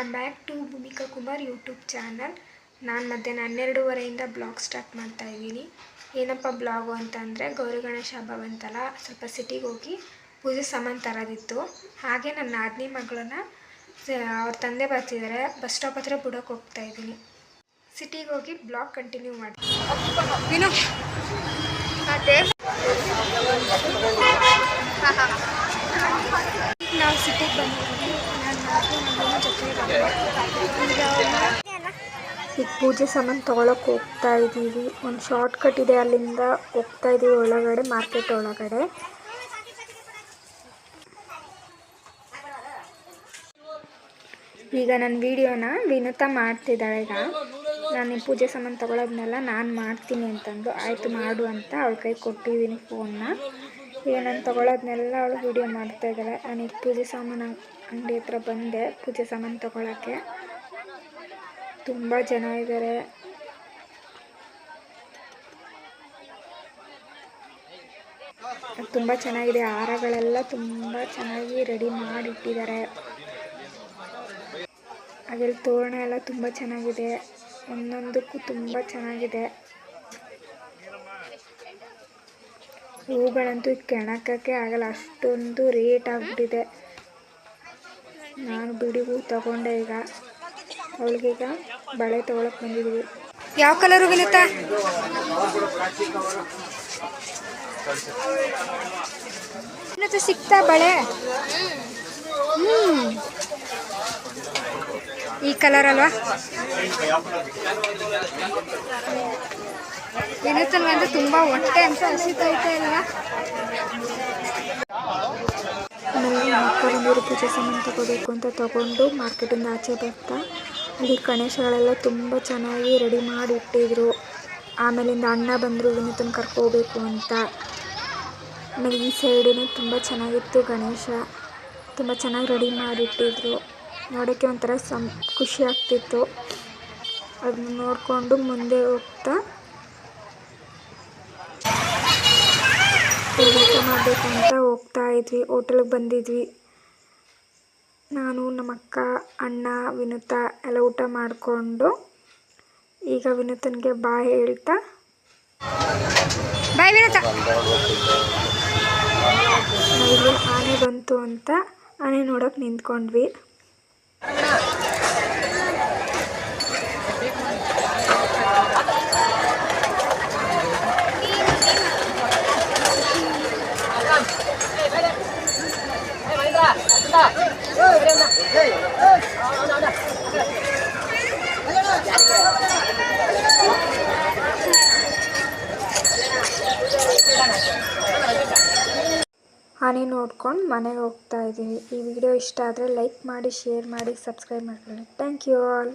Welcome back to Bhoomika Kumar YouTube channel ನಾನು ಮಧ್ಯಾಹ್ನ ಹನ್ನೆರಡೂವರೆಯಿಂದ blog start ಮಾಡ್ತಾ ಇದ್ದೀನಿ. ಏನಪ್ಪ ಬ್ಲಾಗು ಅಂತಂದರೆ ಗೌರಿ ಗಣೇಶ ಹಬ್ಬ ಬಂತಲ್ಲ, ಸ್ವಲ್ಪ ಸಿಟಿಗೆ ಹೋಗಿ ಪೂಜೆ ಸಾಮಾನು ತರೋದಿತ್ತು. ಹಾಗೆ ನನ್ನ ನಾದಿನಿ ಮಗಳನ್ನ ಅವ್ರ ತಂದೆ ಬರ್ತಿದ್ದಾರೆ ಬಸ್ ಸ್ಟಾಪ್ ಹತ್ರ ಬಿಡೋಕೆ ಹೋಗ್ತಾ ಇದ್ದೀನಿ. ಸಿಟಿಗೆ ಹೋಗಿ ಬ್ಲಾಗ್ ಕಂಟಿನ್ಯೂ ಮಾಡ್ತೀನಿ ನಾವು ಸಿಟಿಗೆ ಬಂದಿದ್ದೀವಿ. ಈಗ ಪೂಜೆ ಸಾಮಾನು ತೊಗೊಳಕ್ಕೆ ಹೋಗ್ತಾ ಇದ್ದೀವಿ. ಒಂದು ಶಾರ್ಟ್ ಕಟ್ ಇದೆ ಅಲ್ಲಿಂದ ಹೋಗ್ತಾ ಇದ್ದೀವಿ ಒಳಗಡೆ ಮಾರ್ಕೆಟ್ ಒಳಗಡೆ. ಈಗ ನನ್ನ ವೀಡಿಯೋನ ವಿನುತಾ ಮಾಡ್ತಿದ್ದಾಳೆ ಈಗ. ನಾನು ಈ ಪೂಜೆ ಸಾಮಾನು ತೊಗೊಳೋದ್ನೆಲ್ಲ ನಾನು ಮಾಡ್ತೀನಿ ಅಂತಂದು. ಆಯಿತು ಮಾಡು ಅಂತ ಅವಳ ಕೈ ಕೊಟ್ಟಿದ್ದೀನಿ ಫೋನ್ನ ಈಗ ನಾನು ತೊಗೊಳೋದ್ನೆಲ್ಲ ಅವಳು ವೀಡಿಯೋ ಮಾಡ್ತಾ ಇದ್ದಾಳೆ. ನಾನು ಈಗ ಪೂಜೆ ಸಾಮಾನು ಅಂಗಡಿ ಹತ್ರ ಬಂದೆ ಪೂಜೆ ಸಾಮಾನು ತೊಗೊಳಕ್ಕೆ. ತುಂಬ ಜನ ಇದ್ದಾರೆ ತುಂಬ ಚೆನ್ನಾಗಿದೆ. ಹಾರಗಳೆಲ್ಲ ತುಂಬ ಚೆನ್ನಾಗಿ ರೆಡಿ ಮಾಡಿಟ್ಟಿದ್ದಾರೆ. ಅದ್ರಲ್ಲಿ ತೋರಣ ಎಲ್ಲ ತುಂಬ ಚೆನ್ನಾಗಿದೆ. ಒಂದೊಂದಕ್ಕೂ ತುಂಬ ಚೆನ್ನಾಗಿದೆ. ಹೂಗಳಂತೂ ಕೆಣಕಕ್ಕೆ ಆಗಲ್ಲ, ಅಷ್ಟೊಂದು ರೇಟ್ ಆಗಿಬಿಟ್ಟಿದೆ. ನಾನು ಬಿಡಿ ಹೂ ತಗೊಂಡೆ ಈಗ. ಅವಳಿಗೀಗ ಬಳೆ ತೊಗೊಳಕ್ಕೆ ಬಂದಿದ್ದೀವಿ ಯಾವ ಕಲರು ಬೀಳುತ್ತಾ ಸಿಕ್ತಾ ಬಳೆ? ಹ್ಞೂ ಈ ಕಲರ್ ಅಲ್ವಾ? ವಿನುತನ್ಗಂತೂ ತುಂಬಾ ಹೊಟ್ಟೆ ಅಂತ ಹಸಿತೈತೆ ಬಂದಿರೋ ಪೂಜೆ ಸಾಮಾನು ತಗೋಬೇಕು ಅಂತ ತಗೊಂಡು ಮಾರ್ಕೆಟಿಂದ ಆಚೆ ಬರ್ತಾ, ಅಲ್ಲಿ ಗಣೇಶಗಳೆಲ್ಲ ತುಂಬ ಚೆನ್ನಾಗಿ ರೆಡಿ ಮಾಡಿ ಇಟ್ಟಿದ್ರು. ಆಮೇಲಿಂದ ಅಣ್ಣ ಬಂದರು ವಿನೂತನ ಕರ್ಕೋಬೇಕು ಅಂತ. ಆಮೇಲೆ ಈ ಸೈಡೂ ತುಂಬ ಚೆನ್ನಾಗಿತ್ತು ಗಣೇಶ. ತುಂಬ ಚೆನ್ನಾಗಿ ರೆಡಿ ಮಾಡಿಟ್ಟಿದ್ರು ನೋಡೋಕ್ಕೆ ಒಂಥರ ಸಂ, ಖುಷಿ ಆಗ್ತಿತ್ತು. ಅದನ್ನ ನೋಡಿಕೊಂಡು ಮುಂದೆ ಹೋಗ್ತಾ ಮಾಡಬೇಕು ಅಂತ ಹೋಗ್ತಾ ಇದ್ವಿ ಹೋಟೆಲ್ಗೆ ಬಂದಿದ್ವಿ. ನಾನು ನಮ್ಮ ಅಕ್ಕ ಅಣ್ಣ ವಿನುತ ಎಲ್ಲ ಊಟ ಮಾಡಿಕೊಂಡು ಈಗ ವಿನುತನಿಗೆ ಬಾಯ್ ಹೇಳ್ತಾ. ಬಾಯ್ ವಿನುತಾ. ಆನೆ ಬಂತು ಅಂತ ಆನೆ ನೋಡೋಕೆ ನಿಂತ್ಕೊಂಡ್ವಿ. ಆನೆ ನೋಡ್ಕೊಂಡು ಮನೆಗೆ ಹೋಗ್ತಾ ಇದ್ದೀವಿ ಈ ವಿಡಿಯೋ ಇಷ್ಟ ಆದರೆ ಲೈಕ್ ಮಾಡಿ, ಶೇರ್ ಮಾಡಿ, ಸಬ್ಸ್ಕ್ರೈಬ್ ಮಾಡ್ಕೊಳ್ಳಿ. Thank you all.